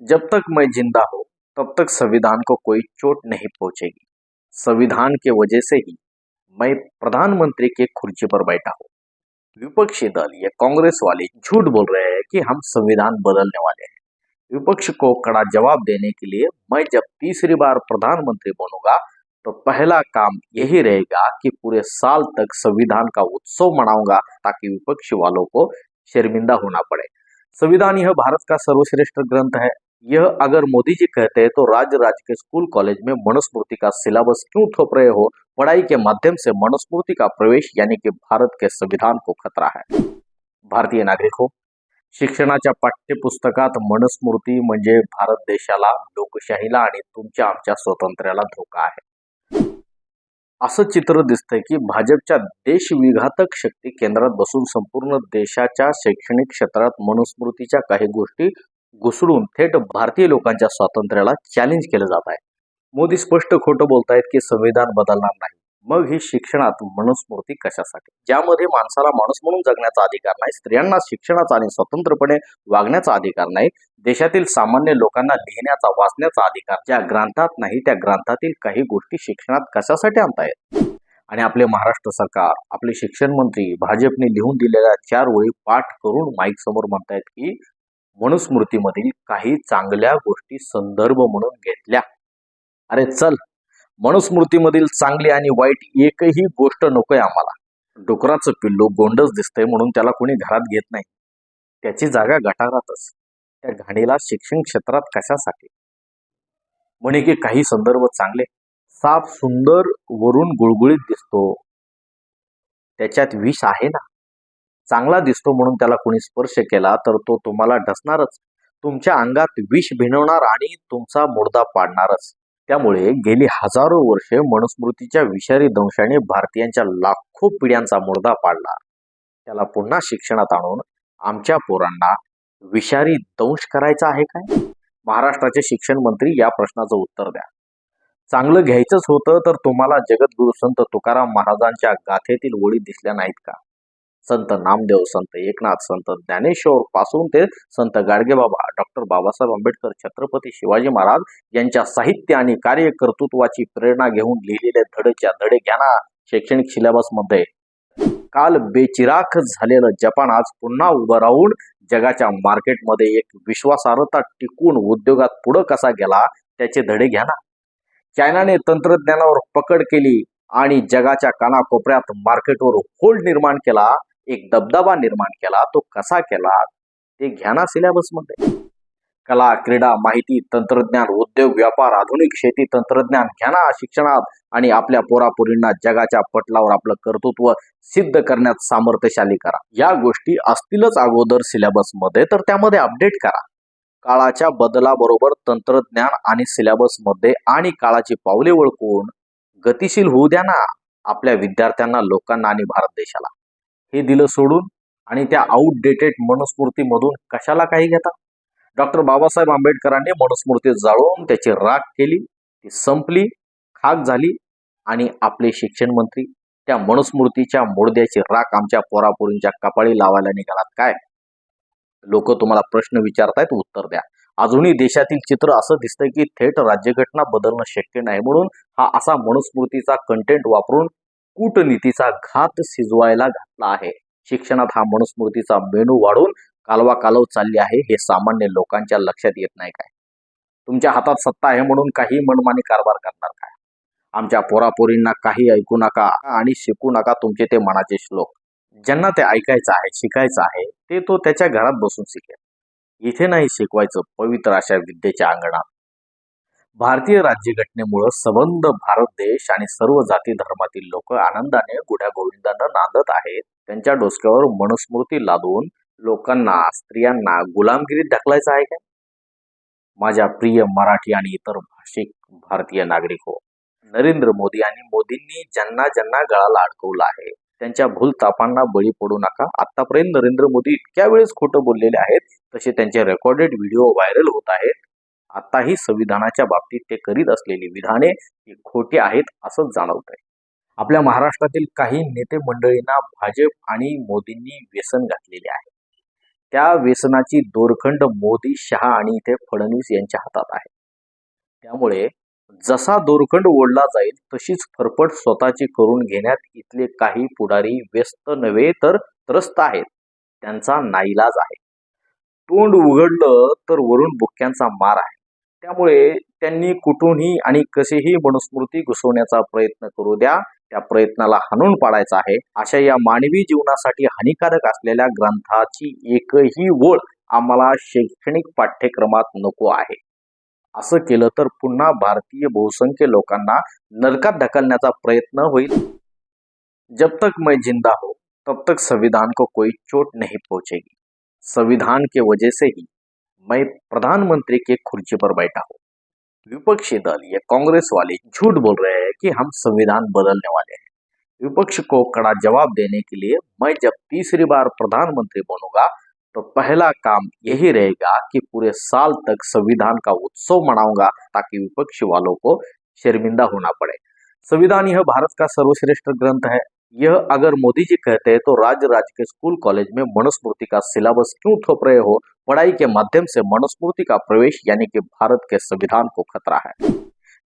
जब तक मैं ज़िंदा हूँ, तब तक संविधान को कोई चोट नहीं पहुंचेगी। संविधान के वजह से ही मैं प्रधानमंत्री के कुर्सी पर बैठा हूँ। विपक्षी दल या कांग्रेस वाले झूठ बोल रहे हैं कि हम संविधान बदलने वाले हैं। विपक्ष को कड़ा जवाब देने के लिए मैं जब तीसरी बार प्रधानमंत्री बनूँगा तो पहला काम यही रहेगा कि पूरे साल तक संविधान का उत्सव मनाऊँगा ताकि विपक्ष वालों को शर्मिंदा होना पड़े। संविधान यह भारत का सर्वश्रेष्ठ ग्रंथ है। यह अगर मोदी जी कहते हैं तो राज्य राज्य के स्कूल कॉलेज में मनुस्मृति का सिलेबस क्यों थोप रहे हो? पढ़ाई के माध्यम से मनुस्मृति का प्रवेश यानी कि भारत के संविधान को खतरा है। भारतीय नागरिक हो शिक्षणाच्या पाठ्यपुस्तकात मनुस्मृती म्हणजे भारत देशाला लोकशाहीला आणि तुमच्या आमच्या स्वातंत्र्याला धोका आहे. असं चित्र दिसतंय की भाजपच्या देशविघातक शक्ती केंद्रात बसून संपूर्ण देशाच्या शैक्षणिक क्षेत्रात मनुस्मृतीच्या काही गोष्टी घुसडून थेट भारतीय लोकांच्या स्वातंत्र्याला चॅलेंज केलं जात आहे. मोदी स्पष्ट खोटं बोलतायत की संविधान बदलणार नाही. मग ही शिक्षणात मनुस्मृती कशासाठी? ज्यामध्ये माणसाला माणूस म्हणून जगण्याचा अधिकार नाही स्त्रियांना शिक्षणाचा आणि स्वतंत्रपणे वागण्याचा अधिकार नाही देशातील सामान्य लोकांना लिहिण्याचा वाचण्याचा अधिकार ज्या ग्रंथात नाही त्या ग्रंथातील काही गोष्टी शिक्षणात कशासाठी आणतायत आणि आपले महाराष्ट्र सरकार आपले शिक्षण मंत्री भाजपने लिहून दिलेल्या चार ओळी पाठ करून माईक समोर म्हणतायत की मनुस्मृतीमधील काही चांगल्या गोष्टी संदर्भ म्हणून घेतल्या. अरे चल मनुस्मृतीमधील चांगली आणि वाईट एकही गोष्ट नकोय आम्हाला. डुकराचं पिल्लू गोंडच दिसतंय म्हणून त्याला कोणी घरात घेत नाही. त्याची जागा गटारातच. त्या घाणीला शिक्षण क्षेत्रात कशासाठी? म्हणे की काही संदर्भ चांगले. साप सुंदर वरून गुळगुळीत दिसतो. त्याच्यात विष आहे ना? चांगला दिसतो म्हणून त्याला कोणी स्पर्श केला तर तो तुम्हाला ढसणारच तुमच्या अंगात विष भिनवणार आणि तुमचा मुर्दा पाडणारच. त्यामुळे गेली हजारो वर्षे मनुस्मृतीच्या विषारी दंशाने भारतीयांच्या लाखो पिढ्यांचा मुर्दा पाडला. त्याला पुन्हा शिक्षणात आणून आमच्या पोरांना विषारी दंश करायचा आहे काय? महाराष्ट्राचे शिक्षण मंत्री या प्रश्नाचं उत्तर द्या. चांगलं घ्यायचंच होतं तर तुम्हाला जगद्गुरु संत तुकाराम महाराजांच्या गाथेतील ओळी दिसल्या नाहीत का? संत नामदेव संत एकनाथ संत ज्ञानेश्वर पासून ते संत गाडगेबाबा डॉक्टर बाबासाहेब आंबेडकर छत्रपती शिवाजी महाराज यांच्या साहित्य आणि कार्यकर्तृत्वाची प्रेरणा घेऊन लिहिलेले धडेच्या धडे घ्या ना शैक्षणिक सिलेबसमध्ये काल बेचिराख झालेलं जपान आज पुन्हा उभं राहून जगाच्या मार्केटमध्ये एक विश्वासार्हता टिकून उद्योगात पुढं कसा गेला त्याचे धडे घ्या ना. चायनाने तंत्रज्ञानावर पकड केली आणि जगाच्या कानाकोपऱ्यात मार्केटवर होल्ड निर्माण केला. एक दबदबा निर्माण केला तो कसा केला ते घ्या ना मध्ये कला क्रीडा माहिती तंत्रज्ञान उद्योग व्यापार आधुनिक शेती तंत्रज्ञान घ्या ना शिक्षणात आणि आपल्या पोरापोरींना जगाच्या पटलावर आपलं कर्तृत्व सिद्ध करण्यात सामर्थ्यशाली करा. या गोष्टी असतीलच अगोदर सिलेबसमध्ये तर त्यामध्ये अपडेट करा. काळाच्या बदलाबरोबर तंत्रज्ञान आणि सिलेबसमध्ये आणि काळाची पावले ओळखून गतिशील होऊ द्या ना. आपल्या विद्यार्थ्यांना लोकांना आणि भारत देशाला. हे दिलं सोडून आणि त्या आउटडेटेड मनुस्मृतीमधून कशाला काही घेता? डॉक्टर बाबासाहेब आंबेडकरांनी मनुस्मृती जाळून त्याची राख केली ती संपली खाक झाली आणि आपले शिक्षण मंत्री त्या मनुस्मृतीच्या मुडद्याची राख आमच्या पोरापोरींच्या कपाळी लावायला निघालात काय? लोक तुम्हाला प्रश्न विचारतायत उत्तर द्या. अजूनही देशातील चित्र असं दिसतंय की थेट राज्यघटना बदलणं शक्य नाही म्हणून हा असा मनुस्मृतीचा कंटेंट वापरून कूटनीतीचा घात शिजवायला घातला आहे. शिक्षणात हा मनुस्मृतीचा मेनू वाढून कालवा कालव चालली आहे हे सामान्य लोकांच्या लक्षात येत नाही काय? तुमच्या हातात सत्ता आहे म्हणून काही मनमानी कारभार करणार काय? आमच्या पोरापोरींना काही ऐकू नका आणि शिकू नका तुमचे ते मनाचे श्लोक. ज्यांना ते ऐकायचं आहे शिकायचं आहे ते तो त्याच्या घरात बसून शिकेल. इथे नाही शिकवायचं पवित्र अशा विद्येच्या अंगणात. भारतीय राज्यघटनेमुळं संबंध भारत देश आणि सर्व जाती धर्मातील लोक आनंदाने गुढ्या गोविंदानं नांदत आहेत. त्यांच्या डोसक्यावर मनुस्मृती लादून लोकांना स्त्रियांना गुलामगिरीत ढकलायचं आहे काय माझ्या प्रिय मराठी आणि इतर भाषिक भारतीय नागरिक हो नरेंद्र मोदी आणि मोदींनी ज्यांना ज्यांना गळाला अडकवलं आहे त्यांच्या भूलतापांना बळी पडू नका. आतापर्यंत नरेंद्र मोदी इतक्या वेळेस खोटं बोललेले आहेत तसे त्यांचे रेकॉर्डेड व्हिडिओ व्हायरल होत आहेत. आताही संविधानाच्या बाबतीत ते करीत असलेली विधाने ही खोटी आहेत असंच जाणवत आहे आपल्या महाराष्ट्रातील काही नेते मंडळींना भाजप आणि मोदींनी व्यसन घातलेले आहे. त्या व्यसनाची दोरखंड मोदी शहा आणि इथे फडणवीस यांच्या हातात आहे. त्यामुळे जसा दोरखंड ओढला जाईल तशीच फरफट स्वतःची करून घेण्यात इथले काही पुढारी व्यस्त नव्हे तर त्रस्त आहेत. त्यांचा नाईलाज आहे. तोंड उघडलं तर वरून बुक्क्यांचा मार आहे. त्यामुळे त्यांनी कुठूनही आणि कसेही मनुस्मृती घुसवण्याचा प्रयत्न करू द्या. त्या प्रयत्नाला हाणून पाडायचा आहे. अशा या मानवी जीवनासाठी हानिकारक असलेल्या ग्रंथाची एकही ओळ आम्हाला शैक्षणिक पाठ्यक्रमात नको आहे. असं केलं तर पुन्हा भारतीय बहुसंख्य लोकांना नरकात ढकलण्याचा प्रयत्न होईल. जब तक मैं जिंदा हो तब तक संविधान को कोई चोट नहीं पहुंचेगी. संविधान के वजह से ही मैं प्रधानमंत्री के कुर्सी पर बैठा हूँ। विपक्षी दल या कांग्रेस वाले झूठ बोल रहे हैं कि हम संविधान बदलने वाले हैं। विपक्ष को कड़ा जवाब देने के लिए मैं जब तीसरी बार प्रधानमंत्री बनूँगा तो पहला काम यही रहेगा कि पूरे साल तक संविधान का उत्सव मनाऊँगा ताकि विपक्ष वालों को शर्मिंदा होना पड़े। संविधान यह भारत का सर्वश्रेष्ठ ग्रंथ है। यह अगर मोदी जी कहते हैं तो राज्य राज्य के स्कूल कॉलेज में मनुस्मृति का सिलेबस क्यों थोप रहे हो? पढ़ाई के माध्यम से मनुस्मृति का प्रवेश यानी कि भारत के संविधान को खतरा है।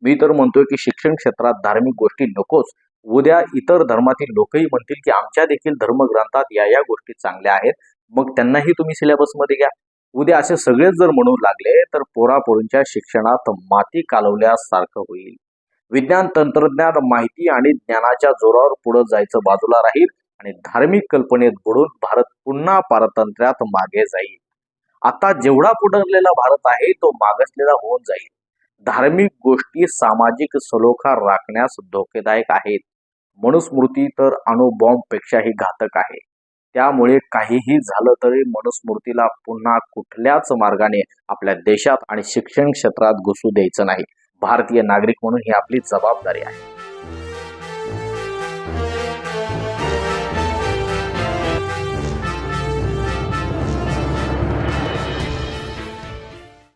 मी तर म्हणतोय की शिक्षण क्षेत्रात धार्मिक गोष्टी नकोच उद्या इतर धर्मातील लोकही म्हणतील की आमच्या देखील धर्मग्रंथात या या गोष्टी चांगल्या आहेत मग त्यांनाही तुम्ही सिलेबसमध्ये घ्या. उद्या असे सगळेच जर म्हणू लागले तर पोरापोरींच्या शिक्षणात माती कालवल्यासारखं होईल. विज्ञान तंत्रज्ञान माहिती आणि ज्ञानाच्या जोरावर पुढे जायचं बाजूला राहील आणि धार्मिक कल्पनेत बुडून भारत पुन्हा पारतंत्र्यात मागे जाईल. आता जेवढा पुढरलेला भारत आहे तो मागासलेला होऊन जाईल. धार्मिक गोष्टी सामाजिक सलोखा राखण्यास धोकेदायक आहेत. मनुस्मृती तर अणुबॉम्ब पेक्षाही घातक आहे. त्यामुळे काहीही झालं तरी मनुस्मृतीला पुन्हा कुठल्याच मार्गाने आपल्या देशात आणि शिक्षण क्षेत्रात घुसू द्यायचं नाही. भारतीय नागरिक म्हणून ही आपली जबाबदारी आहे.